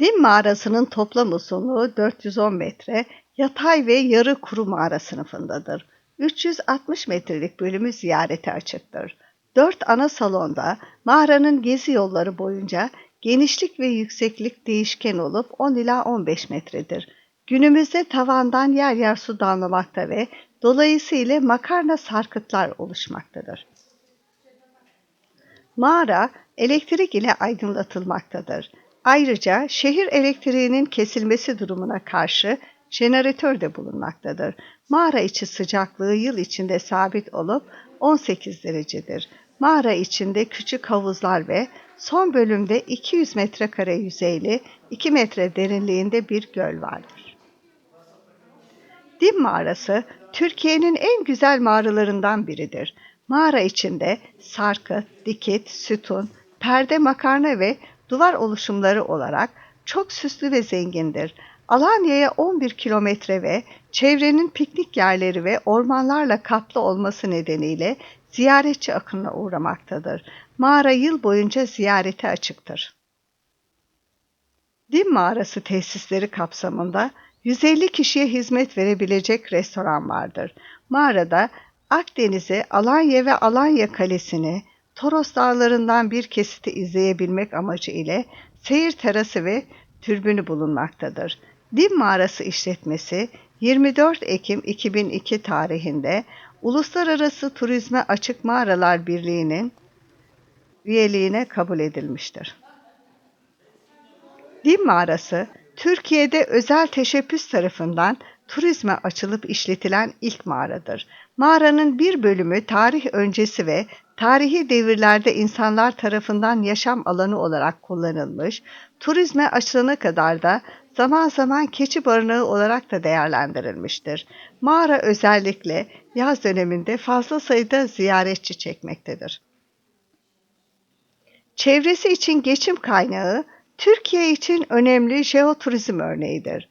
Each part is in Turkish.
Dim mağarasının toplam uzunluğu 410 metre, yatay ve yarı kuru mağara sınıfındadır. 360 metrelik bölümü ziyarete açıktır. Dört ana salonda mağaranın gezi yolları boyunca genişlik ve yükseklik değişken olup 10 ila 15 metredir. Günümüzde tavandan yer yer su damlamakta ve dolayısıyla makarna sarkıtlar oluşmaktadır. Mağara elektrik ile aydınlatılmaktadır. Ayrıca şehir elektriğinin kesilmesi durumuna karşı jeneratör de bulunmaktadır. Mağara içi sıcaklığı yıl içinde sabit olup 18 derecedir. Mağara içinde küçük havuzlar ve son bölümde 200 metrekare yüzeyli 2 metre derinliğinde bir göl vardır. Dim mağarası Türkiye'nin en güzel mağaralarından biridir. Mağara içinde sarkıt, dikit, sütun, perde makarna ve duvar oluşumları olarak çok süslü ve zengindir. Alanya'ya 11 kilometre ve çevrenin piknik yerleri ve ormanlarla kaplı olması nedeniyle ziyaretçi akınına uğramaktadır. Mağara yıl boyunca ziyarete açıktır. Dim mağarası tesisleri kapsamında 150 kişiye hizmet verebilecek restoran vardır. Mağarada Akdeniz'e Alanya ve Alanya Kalesi'ni, Toros Dağları'ndan bir kesiti izleyebilmek amacı ile seyir terası ve türbünü bulunmaktadır. Dim Mağarası işletmesi 24 Ekim 2002 tarihinde Uluslararası Turizme Açık Mağaralar Birliği'nin üyeliğine kabul edilmiştir. Dim Mağarası, Türkiye'de özel teşebbüs tarafından turizme açılıp işletilen ilk mağaradır. Mağaranın bir bölümü tarih öncesi ve tarihi devirlerde insanlar tarafından yaşam alanı olarak kullanılmış, turizme açılana kadar da zaman zaman keçi barınağı olarak da değerlendirilmiştir. Mağara özellikle yaz döneminde fazla sayıda ziyaretçi çekmektedir. Çevresi için geçim kaynağı Türkiye için önemli jeoturizm örneğidir.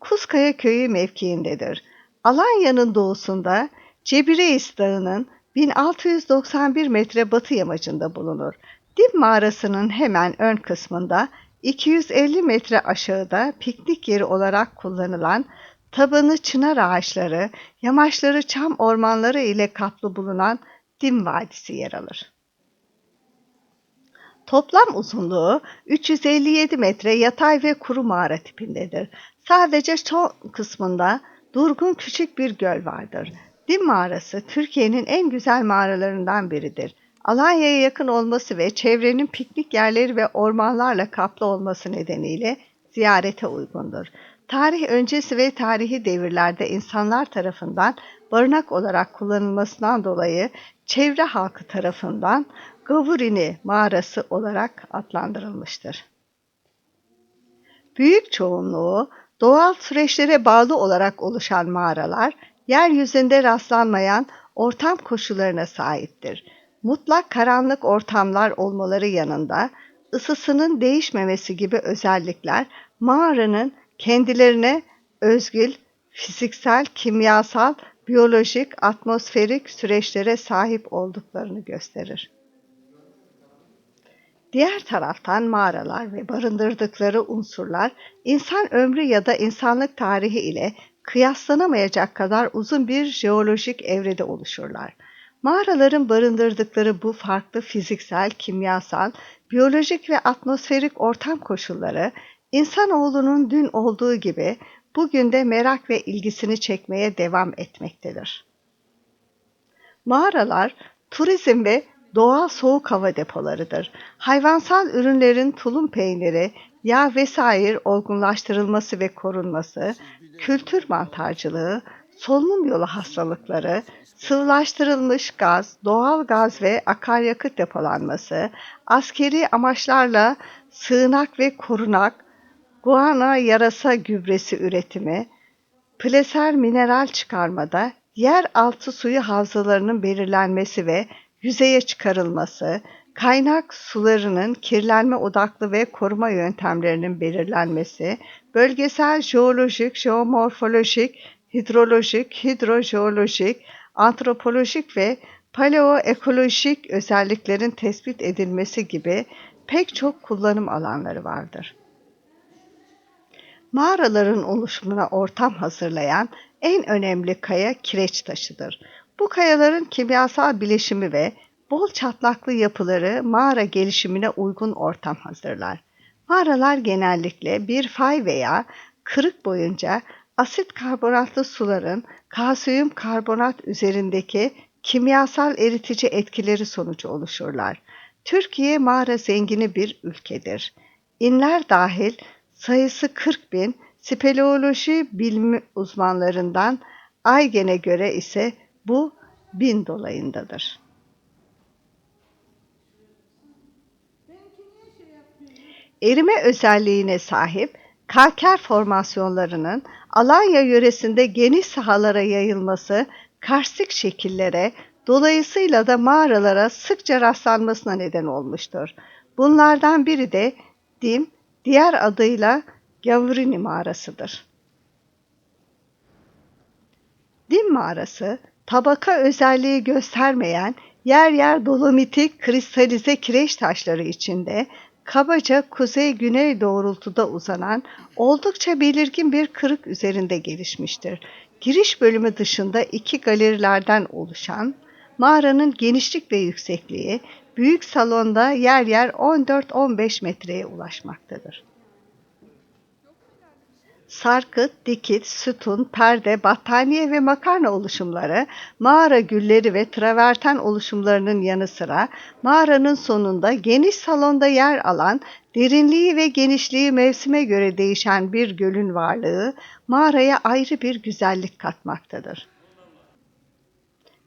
Kuzkaya köyü mevkiindedir. Alanya'nın doğusunda Cebireis Dağı'nın 1691 metre batı yamacında bulunur. Dim mağarasının hemen ön kısmında 250 metre aşağıda piknik yeri olarak kullanılan tabanı çınar ağaçları, yamaçları çam ormanları ile kaplı bulunan Dim Vadisi yer alır. Toplam uzunluğu 357 metre yatay ve kuru mağara tipindedir. Sadece son kısmında durgun küçük bir göl vardır. Dim mağarası Türkiye'nin en güzel mağaralarından biridir. Alanya'ya yakın olması ve çevrenin piknik yerleri ve ormanlarla kaplı olması nedeniyle ziyarete uygundur. Tarih öncesi ve tarihi devirlerde insanlar tarafından barınak olarak kullanılmasından dolayı çevre halkı tarafından Gavurini mağarası olarak adlandırılmıştır. Büyük çoğunluğu doğal süreçlere bağlı olarak oluşan mağaralar, yeryüzünde rastlanmayan ortam koşullarına sahiptir. Mutlak karanlık ortamlar olmaları yanında ısısının değişmemesi gibi özellikler mağaranın kendilerine özgül fiziksel, kimyasal, biyolojik, atmosferik süreçlere sahip olduklarını gösterir. Diğer taraftan mağaralar ve barındırdıkları unsurlar insan ömrü ya da insanlık tarihi ile kıyaslanamayacak kadar uzun bir jeolojik evrede oluşurlar. Mağaraların barındırdıkları bu farklı fiziksel, kimyasal, biyolojik ve atmosferik ortam koşulları insanoğlunun dün olduğu gibi bugün de merak ve ilgisini çekmeye devam etmektedir. Mağaralar turizm ve doğal soğuk hava depolarıdır. Hayvansal ürünlerin tulum peyniri, yağ vesaire olgunlaştırılması ve korunması, kültür mantarcılığı, solunum yolu hastalıkları, sıvılaştırılmış gaz, doğal gaz ve akaryakıt depolanması, askeri amaçlarla sığınak ve korunak, guana yarasa gübresi üretimi, pleser mineral çıkarmada, yer altı suyu havzalarının belirlenmesi ve yüzeye çıkarılması, kaynak sularının kirlenme odaklı ve koruma yöntemlerinin belirlenmesi, bölgesel jeolojik, jeomorfolojik, hidrolojik, hidrojeolojik, antropolojik ve paleoekolojik özelliklerin tespit edilmesi gibi pek çok kullanım alanları vardır. Mağaraların oluşumuna ortam hazırlayan en önemli kaya kireç taşıdır. Bu kayaların kimyasal bileşimi ve bol çatlaklı yapıları mağara gelişimine uygun ortam hazırlar. Mağaralar genellikle bir fay veya kırık boyunca asit karbonatlı suların kalsiyum karbonat üzerindeki kimyasal eritici etkileri sonucu oluşurlar. Türkiye mağara zengini bir ülkedir. İnler dahil sayısı 40 bin, speleoloji bilimi uzmanlarından Aygen'e göre ise bu bin dolayındadır. Erime özelliğine sahip kalker formasyonlarının Alanya yöresinde geniş sahalara yayılması karstik şekillere, dolayısıyla da mağaralara sıkça rastlanmasına neden olmuştur. Bunlardan biri de Dim, diğer adıyla Gavrini mağarasıdır. Dim mağarası, tabaka özelliği göstermeyen yer yer dolomitik kristalize kireç taşları içinde kabaca kuzey-güney doğrultuda uzanan oldukça belirgin bir kırık üzerinde gelişmiştir. Giriş bölümü dışında iki galerilerden oluşan mağaranın genişlik ve yüksekliği büyük salonda yer yer 14-15 metreye ulaşmaktadır. Sarkıt, dikit, sütun, perde, battaniye ve makarna oluşumları, mağara gülleri ve traverten oluşumlarının yanı sıra mağaranın sonunda geniş salonda yer alan, derinliği ve genişliği mevsime göre değişen bir gölün varlığı mağaraya ayrı bir güzellik katmaktadır.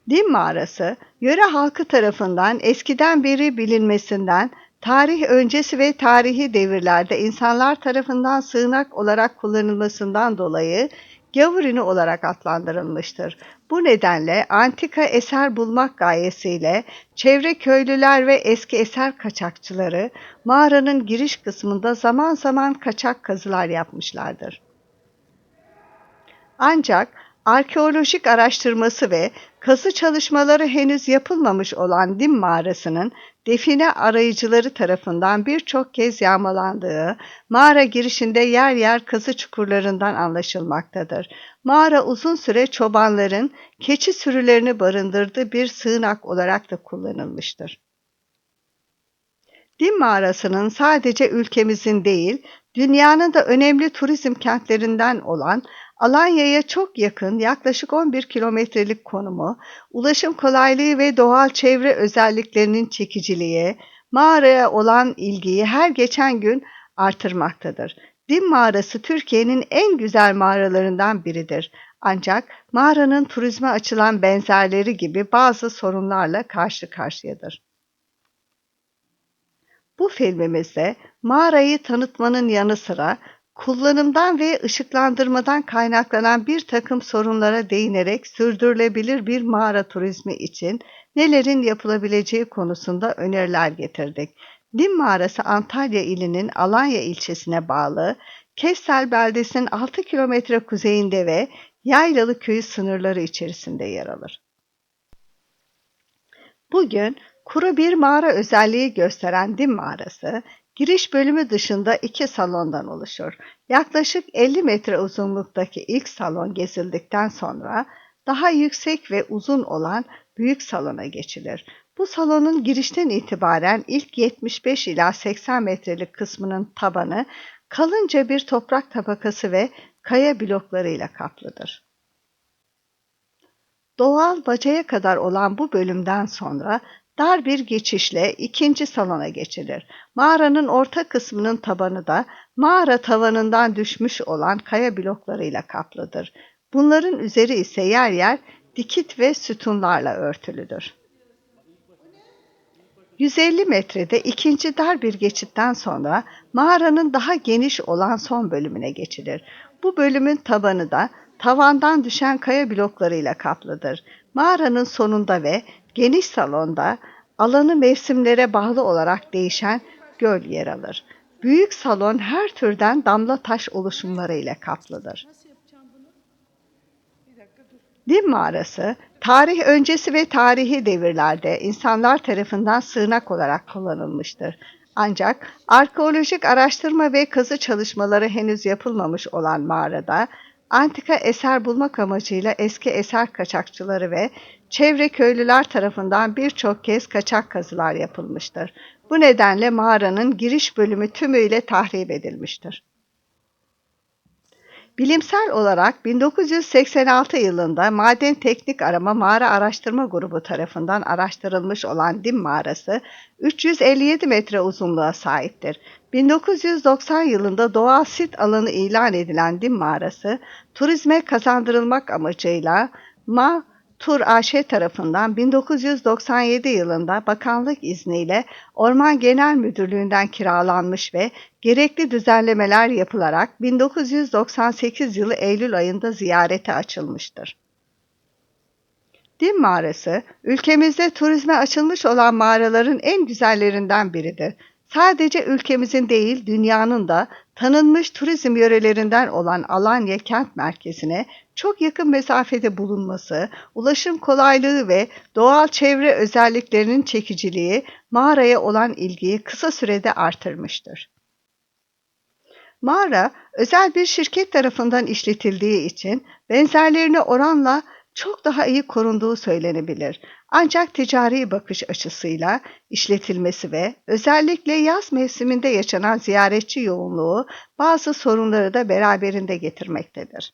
Dim mağarası, yöre halkı tarafından eskiden beri bilinmesinden tarih öncesi ve tarihi devirlerde insanlar tarafından sığınak olarak kullanılmasından dolayı Gavurini olarak adlandırılmıştır. Bu nedenle antika eser bulmak gayesiyle çevre köylüler ve eski eser kaçakçıları mağaranın giriş kısmında zaman zaman kaçak kazılar yapmışlardır. Ancak arkeolojik araştırması ve kazı çalışmaları henüz yapılmamış olan Dim mağarasının define arayıcıları tarafından birçok kez yağmalandığı, mağara girişinde yer yer kazı çukurlarından anlaşılmaktadır. Mağara uzun süre çobanların keçi sürülerini barındırdığı bir sığınak olarak da kullanılmıştır. Dim mağarasının sadece ülkemizin değil, dünyanın da önemli turizm kentlerinden olan Alanya'ya çok yakın yaklaşık 11 kilometrelik konumu, ulaşım kolaylığı ve doğal çevre özelliklerinin çekiciliği, mağaraya olan ilgiyi her geçen gün artırmaktadır. Dim mağarası Türkiye'nin en güzel mağaralarından biridir. Ancak mağaranın turizme açılan benzerleri gibi bazı sorunlarla karşı karşıyadır. Bu filmimizde mağarayı tanıtmanın yanı sıra kullanımdan ve ışıklandırmadan kaynaklanan bir takım sorunlara değinerek sürdürülebilir bir mağara turizmi için nelerin yapılabileceği konusunda öneriler getirdik. Dim Mağarası Antalya ilinin Alanya ilçesine bağlı Kessel beldesinin 6 kilometre kuzeyinde ve Yaylalı köyü sınırları içerisinde yer alır. Bugün kuru bir mağara özelliği gösteren Dim Mağarası, Giriş bölümü dışında iki salondan oluşur. Yaklaşık 50 metre uzunluktaki ilk salon gezildikten sonra daha yüksek ve uzun olan büyük salona geçilir. Bu salonun girişten itibaren ilk 75 ila 80 metrelik kısmının tabanı kalınca bir toprak tabakası ve kaya bloklarıyla kaplıdır. Doğal bacaya kadar olan bu bölümden sonra Dar bir geçişle ikinci salona geçilir. Mağaranın orta kısmının tabanı da mağara tavanından düşmüş olan kaya bloklarıyla kaplıdır. Bunların üzeri ise yer yer dikit ve sütunlarla örtülüdür. 150 metrede ikinci dar bir geçitten sonra mağaranın daha geniş olan son bölümüne geçilir. Bu bölümün tabanı da tavandan düşen kaya bloklarıyla kaplıdır. Mağaranın sonunda ve geniş salonda alanı mevsimlere bağlı olarak değişen göl yer alır. Büyük salon her türden damla taş oluşumları ile kaplıdır. Dim mağarası, tarih öncesi ve tarihi devirlerde insanlar tarafından sığınak olarak kullanılmıştır. Ancak arkeolojik araştırma ve kazı çalışmaları henüz yapılmamış olan mağarada antika eser bulmak amacıyla eski eser kaçakçıları ve çevre köylüler tarafından birçok kez kaçak kazılar yapılmıştır. Bu nedenle mağaranın giriş bölümü tümüyle tahrip edilmiştir. Bilimsel olarak 1986 yılında Maden Teknik Arama Mağara Araştırma Grubu tarafından araştırılmış olan Dim Mağarası 357 metre uzunluğa sahiptir. 1990 yılında doğal sit alanı ilan edilen Dim Mağarası, turizme kazandırılmak amacıyla Ma Tur AŞ tarafından 1997 yılında bakanlık izniyle Orman Genel Müdürlüğü'nden kiralanmış ve gerekli düzenlemeler yapılarak 1998 yılı Eylül ayında ziyarete açılmıştır. Dim Mağarası, ülkemizde turizme açılmış olan mağaraların en güzellerinden biridir. Sadece ülkemizin değil, dünyanın da tanınmış turizm yörelerinden olan Alanya kent merkezine çok yakın mesafede bulunması, ulaşım kolaylığı ve doğal çevre özelliklerinin çekiciliği mağaraya olan ilgiyi kısa sürede artırmıştır. Mağara, özel bir şirket tarafından işletildiği için benzerlerine oranla çok daha iyi korunduğu söylenebilir. Ancak ticari bakış açısıyla işletilmesi ve özellikle yaz mevsiminde yaşanan ziyaretçi yoğunluğu bazı sorunları da beraberinde getirmektedir.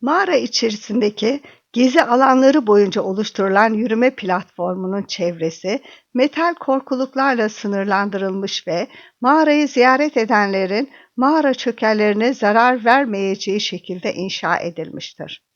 Mağara içerisindeki gezi alanları boyunca oluşturulan yürüme platformunun çevresi metal korkuluklarla sınırlandırılmış ve mağarayı ziyaret edenlerin mağara çökerlerine zarar vermeyeceği şekilde inşa edilmiştir.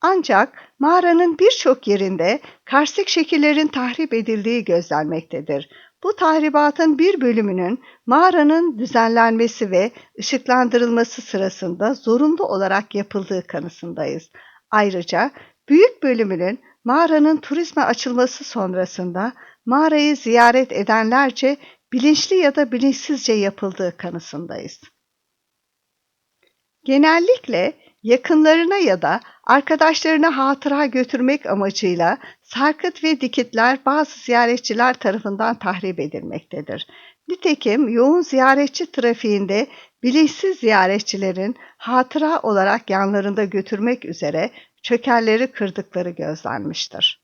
Ancak mağaranın birçok yerinde karstik şekillerin tahrip edildiği gözlenmektedir. Bu tahribatın bir bölümünün mağaranın düzenlenmesi ve ışıklandırılması sırasında zorunlu olarak yapıldığı kanısındayız. Ayrıca büyük bölümünün mağaranın turizme açılması sonrasında mağarayı ziyaret edenlerce bilinçli ya da bilinçsizce yapıldığı kanısındayız. Genellikle yakınlarına ya da arkadaşlarına hatıra götürmek amacıyla sarkıt ve dikitler bazı ziyaretçiler tarafından tahrip edilmektedir. Nitekim yoğun ziyaretçi trafiğinde bilinçsiz ziyaretçilerin hatıra olarak yanlarında götürmek üzere çökerleri kırdıkları gözlenmiştir.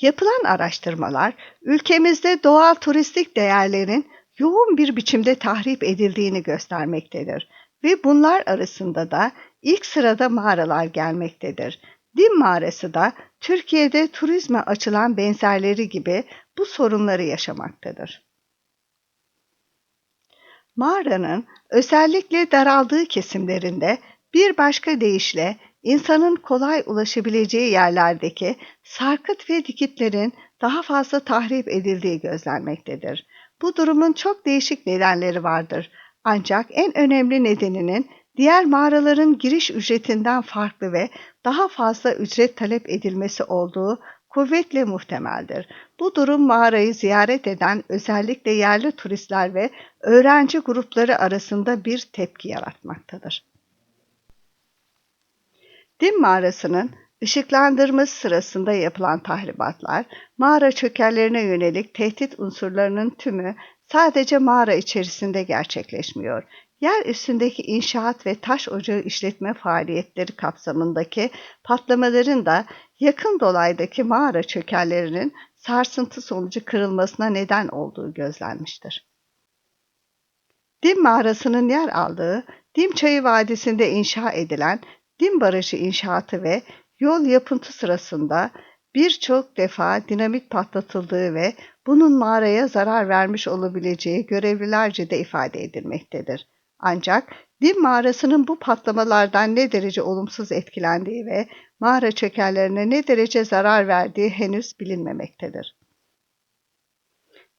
Yapılan araştırmalar ülkemizde doğal turistik değerlerin yoğun bir biçimde tahrip edildiğini göstermektedir ve bunlar arasında da ilk sırada mağaralar gelmektedir. Dim mağarası da Türkiye'de turizme açılan benzerleri gibi bu sorunları yaşamaktadır. Mağaranın özellikle daraldığı kesimlerinde bir başka deyişle insanın kolay ulaşabileceği yerlerdeki sarkıt ve dikitlerin daha fazla tahrip edildiği gözlenmektedir. Bu durumun çok değişik nedenleri vardır. Ancak en önemli nedeninin diğer mağaraların giriş ücretinden farklı ve daha fazla ücret talep edilmesi olduğu kuvvetle muhtemeldir. Bu durum mağarayı ziyaret eden özellikle yerli turistler ve öğrenci grupları arasında bir tepki yaratmaktadır. Dim mağarasının ışıklandırması sırasında yapılan tahribatlar, mağara çökerlerine yönelik tehdit unsurlarının tümü sadece mağara içerisinde gerçekleşmiyor. Yer üstündeki inşaat ve taş ocağı işletme faaliyetleri kapsamındaki patlamaların da yakın dolaydaki mağara çökerlerinin sarsıntı sonucu kırılmasına neden olduğu gözlenmiştir. Dim mağarasının yer aldığı Dim Çayı Vadisi'nde inşa edilen Dim Barajı inşaatı ve yol yapıntı sırasında birçok defa dinamit patlatıldığı ve bunun mağaraya zarar vermiş olabileceği görevlilerce de ifade edilmektedir. Ancak Dim mağarasının bu patlamalardan ne derece olumsuz etkilendiği ve mağara çökerlerine ne derece zarar verdiği henüz bilinmemektedir.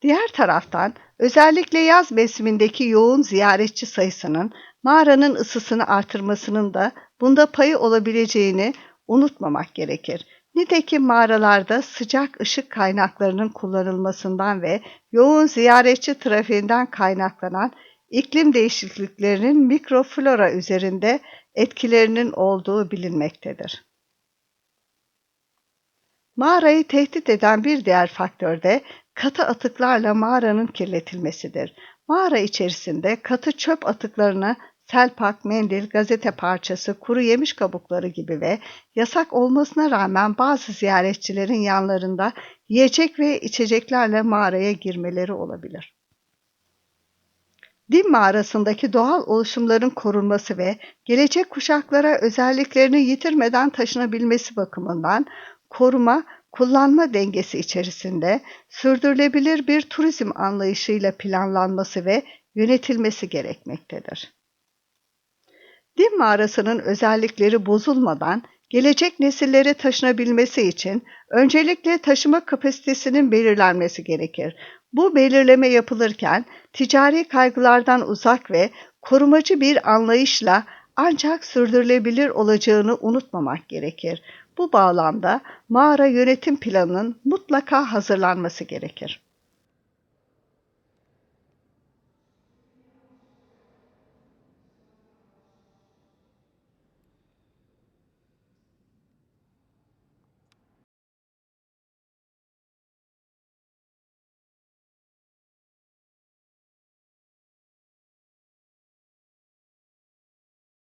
Diğer taraftan özellikle yaz mevsimindeki yoğun ziyaretçi sayısının mağaranın ısısını artırmasının da bunda payı olabileceğini unutmamak gerekir. Nitekim mağaralarda sıcak ışık kaynaklarının kullanılmasından ve yoğun ziyaretçi trafiğinden kaynaklanan iklim değişikliklerinin mikroflora üzerinde etkilerinin olduğu bilinmektedir. Mağarayı tehdit eden bir diğer faktör de katı atıklarla mağaranın kirletilmesidir. Mağara içerisinde katı çöp atıklarını selpak, mendil, gazete parçası, kuru yemiş kabukları gibi ve yasak olmasına rağmen bazı ziyaretçilerin yanlarında yiyecek ve içeceklerle mağaraya girmeleri olabilir. Dim mağarasındaki doğal oluşumların korunması ve gelecek kuşaklara özelliklerini yitirmeden taşınabilmesi bakımından koruma, kullanma dengesi içerisinde sürdürülebilir bir turizm anlayışıyla planlanması ve yönetilmesi gerekmektedir. Dim mağarasının özellikleri bozulmadan gelecek nesillere taşınabilmesi için öncelikle taşıma kapasitesinin belirlenmesi gerekir. Bu belirleme yapılırken ticari kaygılardan uzak ve korumacı bir anlayışla ancak sürdürülebilir olacağını unutmamak gerekir. Bu bağlamda mağara yönetim planının mutlaka hazırlanması gerekir.